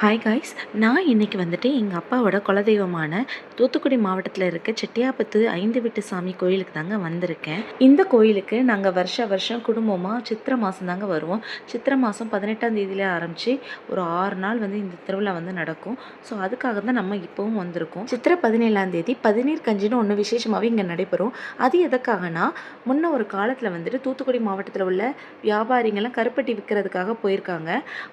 Hi guys நான் இன்னைக்கு வந்துட்டு எங்கள் அப்பாவோட குலதெய்வமான தூத்துக்குடி மாவட்டத்தில் இருக்க செட்டியாபத்து ஐந்து வீட்டு சாமி கோயிலுக்கு தாங்க வந்திருக்கேன். இந்த கோயிலுக்கு நாங்கள் வருஷ வருஷம் குடும்பமாக சித்திரை மாதம் தாங்க வருவோம். சித்திரை மாதம் பதினெட்டாம் தேதியில ஆரம்பித்து ஒரு ஆறு நாள் வந்து இந்த திருவிழா வந்து நடக்கும். ஸோ அதுக்காக தான் நம்ம இப்போவும் வந்திருக்கோம். சித்திரை பதினேழாம் தேதி பதினீர் கஞ்சின்னு ஒன்று விசேஷமாகவே இங்கே நடைபெறும். அது எதுக்காகனா முன்ன ஒரு காலத்தில் வந்துட்டு தூத்துக்குடி மாவட்டத்தில் உள்ள வியாபாரிங்கள்லாம் கருப்பட்டி விற்கிறதுக்காக போயிருக்காங்க.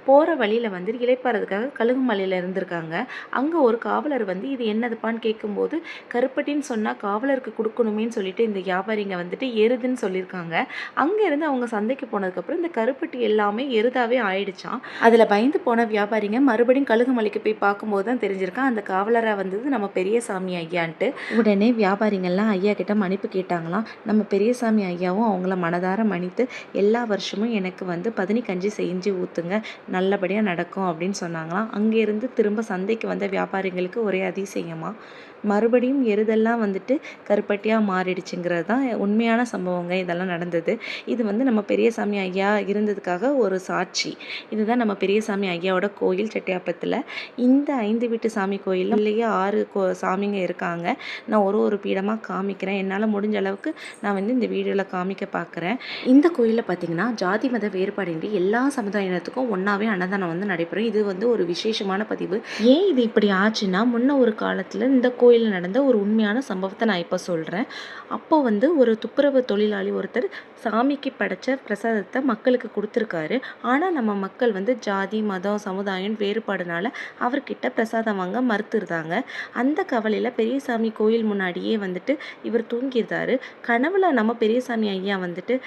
போகிற வழியில் வந்து இளைப்பாறதுக்காக கழுகுமலையில் இருந்திருக்காங்க. அங்கே ஒரு காவலர் வந்து இது என்னதுப்பான்னு கேட்கும்போது கருப்பட்டின்னு சொன்னால் காவலருக்கு கொடுக்கணுமேன்னு சொல்லிட்டு இந்த வியாபாரிங்க வந்துட்டு எருதுன்னு சொல்லியிருக்காங்க அங்கேருந்து அவங்க சந்தைக்கு போனதுக்கப்புறம் இந்த கருப்பட்டி எல்லாமே எருதாவே ஆயிடுச்சாம். அதில் பயந்து போன வியாபாரிங்க மறுபடியும் கழுகுமலைக்கு போய் பார்க்கும்போது தான் தெரிஞ்சிருக்கான் அந்த காவலராக வந்தது நம்ம பெரியசாமி ஐயான்ட்டு. உடனே வியாபாரிங்கள்லாம் ஐயா கிட்ட மன்னிப்பு கேட்டாங்களாம். நம்ம பெரியசாமி ஐயாவும் அவங்கள மனதார மன்னித்து எல்லா வருஷமும் எனக்கு வந்து பதினி கஞ்சி செஞ்சு ஊற்றுங்க நல்லபடியாக நடக்கும் அப்படின்னு சொன்னாங்களாம். அங்கேருந்து திரும்ப சந்தைக்கு வந்த வியாபாரிங்களுக்கு ஒரே அதிசயமாக மறுபடியும் எருதெல்லாம் வந்துட்டு கருப்பட்டியாக மாறிடுச்சுங்கிறது தான் உண்மையான சம்பவங்க இதெல்லாம் நடந்தது. இது வந்து நம்ம பெரியசாமி ஐயா இருந்ததுக்காக ஒரு சாட்சி. இதுதான் நம்ம பெரியசாமி ஐயாவோட கோயில் செட்டியாப்பத்தில். இந்த ஐந்து வீட்டு சாமி கோயிலில் இல்லையே ஆறு கோ சாமிங்க இருக்காங்க. நான் ஒரு ஒரு பீடமாக காமிக்கிறேன். என்னால் முடிஞ்ச அளவுக்கு நான் வந்து இந்த வீடியோவில் காமிக்க பார்க்குறேன் இந்த கோயிலில் பார்த்தீங்கன்னா ஜாதி மத வேறுபாடின்றி எல்லா சமுதாயத்துக்கும் ஒன்றாவே அன்னதானம் வந்து நடைபெறும். இது வந்து ஒரு விசேஷமான பதிவு. ஏன் இது இப்படி ஆச்சுன்னா முன்ன ஒரு காலத்தில் இந்த கோயிலில் நடந்த ஒரு உண்மையான சம்பவத்தை நான் இப்போ சொல்கிறேன் அப்போ வந்து ஒரு துப்புரவு தொழிலாளி ஒருத்தர் சாமிக்கு படைச்ச பிரசாதத்தை மக்களுக்கு கொடுத்துருக்காரு. ஆனால் நம்ம மக்கள் வந்து ஜாதி மதம் சமுதாயம் வேறுபாடுனால அவர்கிட்ட பிரசாதம் வாங்க மறுத்துருந்தாங்க. அந்த கவலையில் பெரியசாமி கோயில் முன்னாடியே வந்துட்டு இவர் தூங்கியிருந்தாரு. கனவுல நம்ம பெரியசாமி ஐயா வந்துட்டு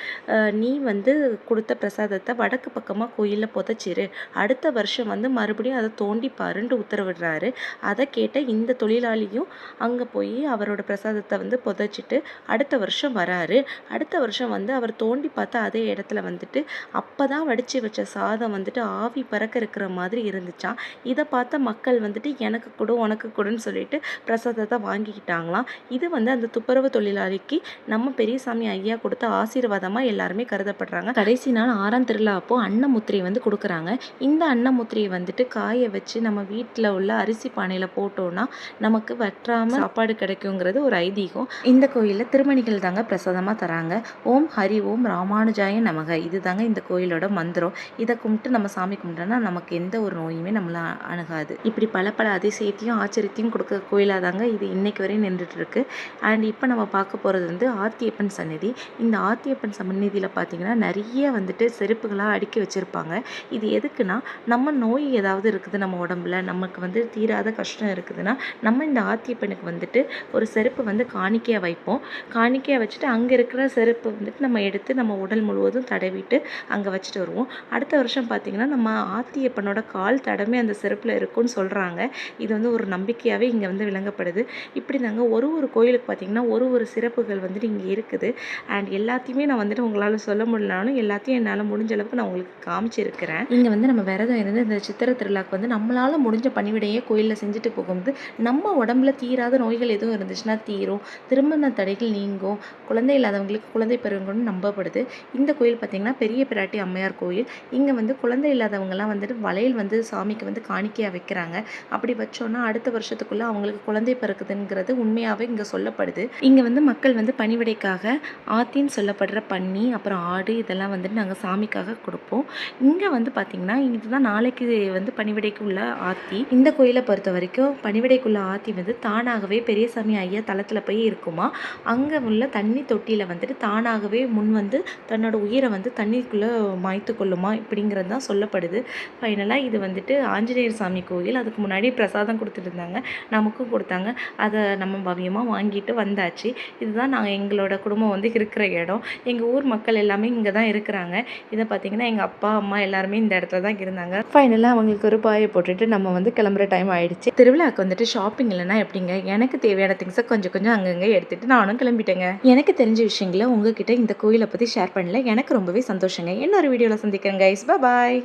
நீ வந்து கொடுத்த பிரசாதத்தை வடக்கு பக்கமாக கோயிலில் புதைச்சிரு. அடுத்த வருஷம் வந்து மறுபடியும் அதை தோண்டி பாருன்ட்டு உத்தரவிடுறாரு. அதை கேட்ட இந்த தொழிலாளியும் அங்கே போய் அவரோட பிரசாதத்தை வந்து புதைச்சிட்டு அடுத்த வருஷம் வராரு. அடுத்த வருஷம் வந்து அவர் தோண்டி பார்த்தா அதே இடத்துல வந்துட்டு அப்போ தான் வடித்து வச்ச சாதம் வந்துட்டு ஆவி பறக்க இருக்கிற மாதிரி இருந்துச்சான் இதை பார்த்த மக்கள் வந்துட்டு எனக்கு கொடு உனக்கு கொடுன்னு சொல்லிட்டு பிரசாதத்தை வாங்கிக்கிட்டாங்களாம். இது வந்து அந்த துப்புரவு தொழிலாளிக்கு நம்ம பெரியசாமி ஐயா கொடுத்த ஆசீர்வாதமாக எல்லாருமே கருதப்படுறாங்க. கடைசி நாள் ஆறாம் திருவிழா அப்போ அன்னமுத்திரை வந்து கொடுக்குறாங்க. இந்த அன்னமுத்திரையை வந்துட்டு காய வச்சு நம்ம வீட்டில் உள்ள அரிசி பானையில் போட்டோன்னா நமக்கு வற்றாமல் சாப்பாடு கிடைக்குங்கிறது ஒரு ஐதீகம். இந்த கோயிலில் திருமணிகள் தாங்க பிரசாதமாக தராங்க. ஓம் ஹரி ஓம் ராமானுஜாய நமக. இது தாங்க இந்த கோயிலோட மந்திரம். இதை கும்பிட்டு நம்ம சாமி கும்பிட்டோம்னா நமக்கு எந்த ஒரு நோயுமே நம்மளை அணுகாது. இப்படி பல பல அதிசயத்தையும் ஆச்சரியத்தையும் கொடுக்க கோயிலாக தாங்க இது இன்னைக்கு வரையும் நின்றுட்டு இருக்கு அண்ட் இப்போ நம்ம பார்க்க போகிறது வந்து ஆத்தியப்பன் சந்நிதி. இந்த ஆத்தியப்பன் சந்நிதியில் பார்த்தீங்கன்னா நிறைய வந்துட்டு செருப்புகளாக அடுக்கி வச்சுருப்பாங்க. இது எதுக்குன்னா நம்ம நோய் ஏதாவது இருக்குது நம்ம உடம்புல. நமக்கு வந்து தீராத கஷ்டம் இருக்குதுன்னா நம்ம இந்த ஆத்தியப்பனுக்கு வந்துட்டு ஒரு செருப்பு வந்து காணிக்கையாக வைப்போம். காணிக்கையாக வச்சுட்டு அங்கே இருக்கிற செருப்பு வந்துட்டு நம்ம எடுத்து நம்ம உடல் முழுவதும் தடவிட்டு அங்கே வச்சுட்டு வருவோம். அடுத்த வருஷம் பார்த்திங்கன்னா நம்ம ஆத்தியப்பனோட கால் தடமே அந்த செருப்பில் இருக்கும்னு சொல்கிறாங்க இது வந்து ஒரு நம்பிக்கையாகவே இங்கே வந்து விளங்கப்படுது. இப்படி தாங்க ஒரு ஒரு கோயிலுக்கு பார்த்திங்கன்னா ஒரு ஒரு சிறப்புகள் வந்துட்டு இங்கே இருக்குது. அண்ட் எல்லாத்தையுமே நான் வந்துட்டு உங்களால் சொல்ல முடியலனாலும் எல்லாத்தையும் என்னால் முடிஞ்ச அளவுக்கு நான் உங்களுக்கு காமிச்சிருக்கிறேன். இங்கே வந்து நம்ம விரதம் இருந்து இந்த சித்திரை திருவிழாக்கு வந்து நம்மளால் முடிஞ்ச பணிவிடையே கோயிலில் செஞ்சுட்டு போகும்போது நம்ம உடம்புல தீராத நோய்கள் எதுவும் இருந்துச்சுன்னா தீரும். திருமண தடைகள் நீங்கும். குழந்தை இல்லாதவங்களுக்கு குழந்தை பெறுவங்கன்னு நம்பப்படுது. இந்த கோயில் பார்த்திங்கன்னா பெரிய பிராட்டி அம்மையார் கோயில். இங்கே வந்து குழந்தை இல்லாதவங்கலாம் வந்துட்டு வளையல் வந்து சாமிக்கு வந்து காணிக்கையாக வைக்கிறாங்க. அப்படி வச்சோன்னா அடுத்த வருஷத்துக்குள்ளே அவங்களுக்கு குழந்தை பிறக்குதுங்கிறது உண்மையாகவே இங்கே சொல்லப்படுது. இங்கே வந்து மக்கள் வந்து பணிவிடைக்காக ஆத்தின்னு சொல்லப்படுற பன்னி அப்புறம் ஆடு இதெல்லாம் வந்துட்டு நாங்கள் சாமிக்காக கொடுப்போம். இங்கே வந்து பார்த்திங்கன்னா இதுதான் நாளைக்கு வந்து பணிவிடைக்கு பணிவிடைக்குள்ள ஆத்தி இந்த கோயிலை பொறுத்த வரைக்கும் பணிவிடைக்குள்ள ஆத்தி வந்து தானாகவே பெரியசாமி ஐயா தளத்தில் போய் இருக்குமா? அங்கே உள்ள தண்ணி தொட்டியில் வந்துட்டு தானாகவே முன் வந்து தன்னோட உயிரை வந்து தண்ணிக்குள்ளே மாய்த்து கொள்ளுமா? இப்படிங்கிறது தான் சொல்லப்படுது. ஃபைனலாக இது வந்துட்டு ஆஞ்சநேயர் சாமி கோயில் அதுக்கு முன்னாடி பிரசாதம் கொடுத்துருந்தாங்க நமக்கும் கொடுத்தாங்க. அதை நம்ம பவியமாக வாங்கிட்டு வந்தாச்சு. இதுதான் நாங்கள் எங்களோட குடும்பம் வந்து இருக்கிற இடம். எங்கள் ஊர் மக்கள் எல்லாமே இங்கே தான் இருக்கிறாங்க. இதை பார்த்தீங்கன்னா எங்கள் அப்பா அம்மா எல்லாருமே இந்த இடத்துல தான் இருந்தாங்க. ஃபைனலாக அவங்களுக்கு ஒரு ரூபாயை போட்டுட்டு நம்ம வந்து கிளம்புற டைம் ஆயிடுச்சு. திருவிழாக்கு வந்துட்டு ஷாப்பிங் இல்லைன்னா எப்படிங்க? எனக்கு தேவையான திங்ஸை கொஞ்சம் கொஞ்சம் அங்கங்கே எடுத்துட்டு நானும் கிளம்பிட்டேங்க. எனக்கு தெரிஞ்ச விஷயங்களை உங்ககிட்ட இந்த கோயிலை பற்றி ஷேர் பண்ணல. எனக்கு ரொம்பவே சந்தோஷங்க. இன்னொரு வீடியோவில் சந்திக்கிறேன் கைஸ் பாய்